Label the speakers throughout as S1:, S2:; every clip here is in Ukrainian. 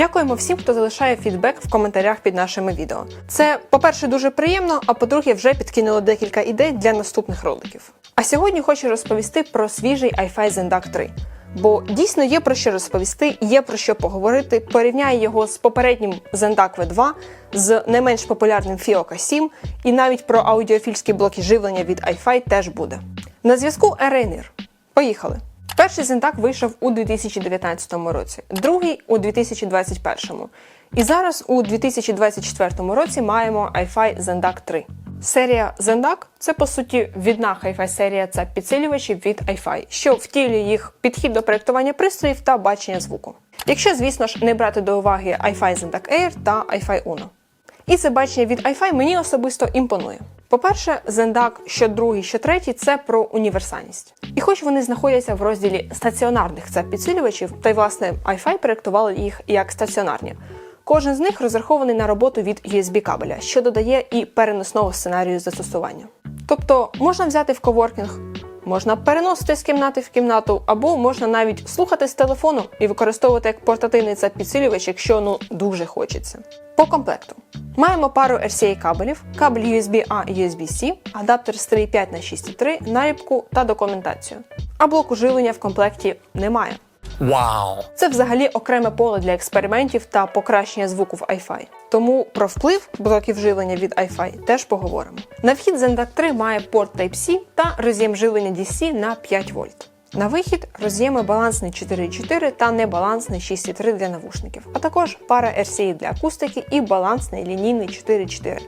S1: Дякуємо всім, хто залишає фідбек в коментарях під нашими відео. Це, по-перше, дуже приємно, а по-друге, вже підкинуло декілька ідей для наступних роликів. А сьогодні хочу розповісти про свіжий iFi Zendak 3. Бо дійсно є про що розповісти, є про що поговорити. Порівняю його з попереднім Zendak V2, з не менш популярним Fioca 7, і навіть про аудіофільські блоки живлення від iFi теж буде. На зв'язку Rainier. Поїхали! Перший Zendak вийшов у 2019 році, другий у 2021. І зараз у 2024 році маємо iFi Zendak 3. Серія Zendak – це по суті відна Hi-Fi серія це підсилювачів від iFi, що втілює їх підхід до проєктування пристроїв та бачення звуку. Якщо, звісно ж, не брати до уваги iFi Zendak Air та iFi Uno. І це бачення від iFi мені особисто імпонує. По-перше, зендак, що другий, що третій, це про універсальність. І хоч вони знаходяться в розділі стаціонарних це підсилювачів, та й власне iFi проєктували їх як стаціонарні. Кожен з них розрахований на роботу від USB кабеля, що додає і переносного сценарію застосування. Тобто можна взяти в коворкінг, можна переносити з кімнати в кімнату, або можна навіть слухати з телефону і використовувати як портативний за підсилювач, якщо ну дуже хочеться. По комплекту маємо пару RCA кабелів, кабель USB-A і USB-C, адаптер з 3.5 на 6.3, наліпку та документацію. А блоку живлення в комплекті немає.
S2: Wow.
S1: Це взагалі окреме поле для експериментів та покращення звуку в iFi. Тому про вплив блоків живлення від iFi теж поговоримо. На вхід Zendak 3 має порт Type-C та роз'єм живлення DC на 5 вольт. На вихід роз'єми балансний 4.4 та небалансний 6.3 для навушників, а також пара RCA для акустики і балансний лінійний 4.4,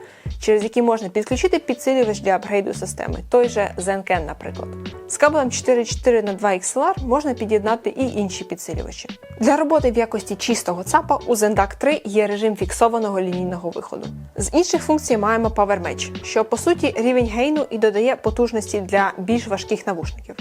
S1: через які можна підключити підсилювач для апгрейду системи, той же ZenCan, наприклад. З кабелем 4.4 на 2 XLR можна під'єднати і інші підсилювачі. Для роботи в якості чистого ЦАПа у Zendak 3 є режим фіксованого лінійного виходу. З інших функцій маємо Power Match, що по суті рівень гейну і додає потужності для більш важких навушників.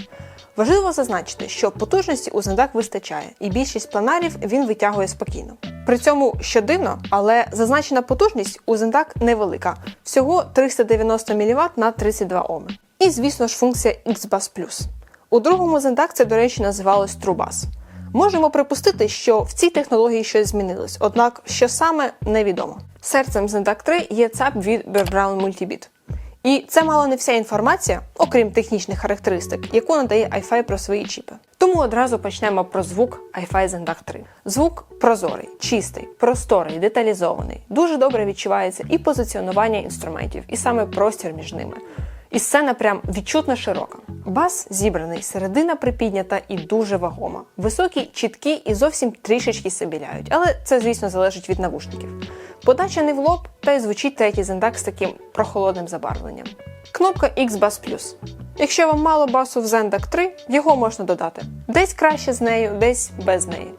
S1: Важливо зазначити, що потужності у Zendak вистачає, і більшість планарів він витягує спокійно. При цьому, що дивно, але зазначена потужність у Zendak невелика, всього 390 мВт на 32 Ом. І, звісно ж, функція XBus+. У другому Zendak це, до речі, називалось TrueBus. Можемо припустити, що в цій технології щось змінилось, однак що саме невідомо. Серцем Zendak 3 є ЦАП від Brown Multibit. І це мало не вся інформація, окрім технічних характеристик, яку надає iFi про свої чіпи. Тому одразу почнемо про звук iFi Zendak 3. Звук прозорий, чистий, просторий, деталізований. Дуже добре відчувається і позиціонування інструментів, і саме простір між ними. І сцена прям відчутно широка. Бас зібраний, середина припіднята і дуже вагома. Високі, чіткі і зовсім трішечки сибіляють, але це, звісно, залежить від навушників. Подача не в лоб, та й звучить третій зендак з таким прохолодним забарвленням. Кнопка X-Bass Plus. Якщо вам мало басу в Zendak 3, його можна додати. Десь краще з нею, десь без неї.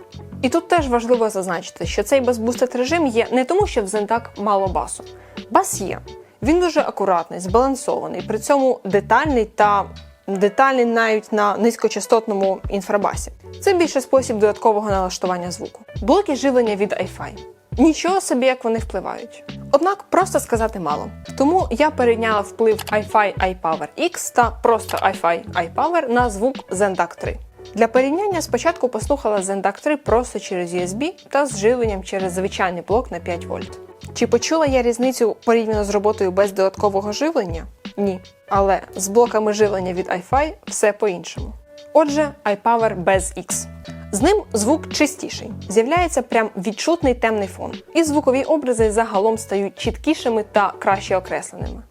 S1: І тут теж важливо зазначити, що цей бас-бустед режим є не тому, що в Zendak мало басу. Бас є. Він дуже акуратний, збалансований, при цьому детальний та детальний навіть на низькочастотному інфрабасі. Це більше спосіб додаткового налаштування звуку. Блоки живлення від iFi. Нічого собі, як вони впливають. Однак просто сказати мало. Тому я перейняла вплив iFi iPower X та просто iFi iPower на звук Zendak 3. Для порівняння спочатку послухала Zendak 3 просто через USB та з живленням через звичайний блок на 5 вольт. Чи почула я різницю порівняно з роботою без додаткового живлення? Ні. Але з блоками живлення від iFi все по-іншому. Отже, iPower без X. З ним звук чистіший, з'являється прям відчутний темний фон, і звукові образи загалом стають чіткішими та краще окресленими.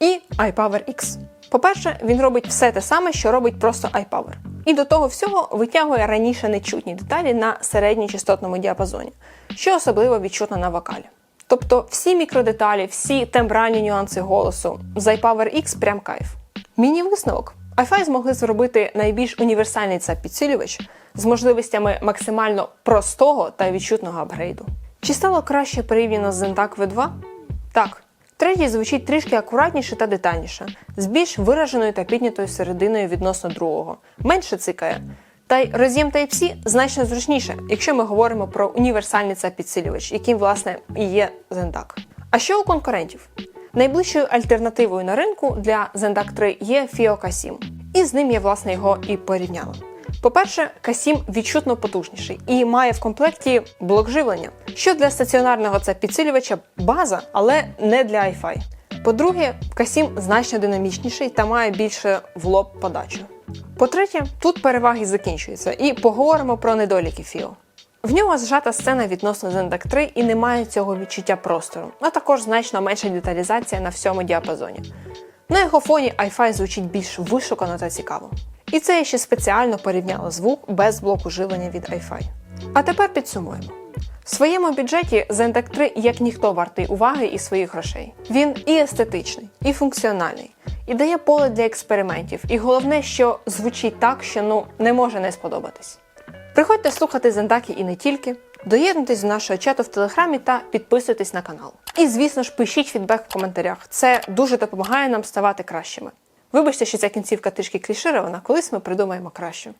S1: І iPower X. По-перше, він робить все те саме, що робить просто iPower. І до того всього витягує раніше нечутні деталі на середньочастотному діапазоні, що особливо відчутно на вокалі. Тобто всі мікродеталі, всі тембральні нюанси голосу з iPower X прям кайф. Міні-висновок. iFi змогли зробити найбільш універсальний це підсилювач з можливостями максимально простого та відчутного апгрейду. Чи стало краще порівняно з Zendak V2? Так. Третій звучить трішки акуратніше та детальніше, з більш вираженою та піднятою серединою відносно другого, менше цикає. Та й роз'єм Type-C значно зручніше, якщо ми говоримо про універсальний це підсилювач, яким, власне, і є Zendak. А що у конкурентів? Найближчою альтернативою на ринку для Zendak 3 є Fioca 7, і з ним я власне його і порівняла. По-перше, K7 відчутно потужніший і має в комплекті блок живлення, що для стаціонарного це підсилювача база, але не для Wi-Fi. По-друге, K7 значно динамічніший та має більше в лоб подачу. По-третє, тут переваги закінчуються, і поговоримо про недоліки Фіо. В нього зжата сцена відносно Zendak 3 і немає цього відчуття простору, а також значно менша деталізація на всьому діапазоні. На його фоні i5 звучить більш вишукано та цікаво. І це я ще спеціально порівняла звук без блоку живлення від i5. А тепер підсумуємо. В своєму бюджеті Zendak 3 як ніхто вартий уваги і своїх грошей. Він і естетичний, і функціональний, і дає поле для експериментів. І головне, що звучить так, що ну не може не сподобатись. Приходьте слухати Зендаки і не тільки. Доєднуйтесь до нашого чату в телеграмі та підписуйтесь на канал. І звісно ж, пишіть фідбек в коментарях. Це дуже допомагає нам ставати кращими. Вибачте, що ця кінцівка трішки кліширована, колись ми придумаємо краще.